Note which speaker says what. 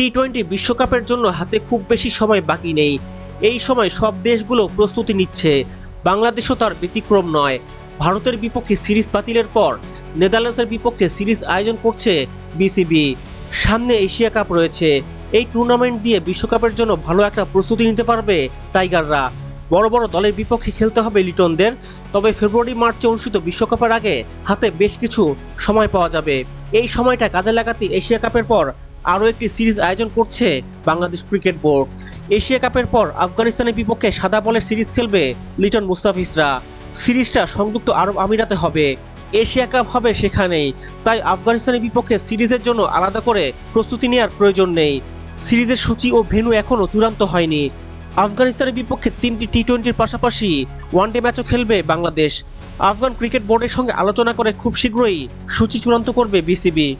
Speaker 1: T twenty বিশ্বকাপের জন্য হাতে খুব বেশি সময় বাকি নেই। এই সময় সব দেশগুলো প্রস্তুতি নিচ্ছে। বাংলাদেশও তার ব্যতিক্রম নয়। ভারতের বিপক্ষে সিরিজ বাতিলের পর নেদারল্যান্ডসের বিপক্ষে সিরিজ আয়োজন করছে বিসিবি। সামনে এশিয়া কাপ রয়েছে। এই টুর্নামেন্ট দিয়ে বিশ্বকাপের জন্য ভালো একটা প্রস্তুতি নিতে পারবে টাইগাররা। বড় বড় দলের বিপক্ষে খেলতে হবে লিটনদের। তবে ফেব্রুয়ারি, মার্চে অনুষ্ঠিত বিশ্বকাপের আগে হাতে বেশ কিছু সময় পাওয়া যাবে। এই সময়টা কাজে লাগাতে এশিয়া কাপের পর আরও একটি সিরিজ আয়োজন করছে বাংলাদেশ ক্রিকেট বোর্ড। এশিয়া কাপের পর আফগানিস্তানের বিপক্ষে সাদা বলের সিরিজ খেলবে লিটন মুস্তাফিজরা। সিরিজটা সংযুক্ত আরব আমিরাতে হবে। এশিয়া কাপ হবে সেখানেই। তাই আফগানিস্তানের বিপক্ষে সিরিজের জন্য আলাদা করে প্রস্তুতি নেওয়ার প্রয়োজন নেই। সিরিজের সূচি ও ভেন্যু এখনও চূড়ান্ত হয়নি। আফগানিস্তানের বিপক্ষে তিনটি টি টোয়েন্টির পাশাপাশি ওয়ানডে ম্যাচও খেলবে বাংলাদেশ। আফগান ক্রিকেট বোর্ডের সঙ্গে আলোচনা করে খুব শীঘ্রই সূচি চূড়ান্ত করবে বিসিবি।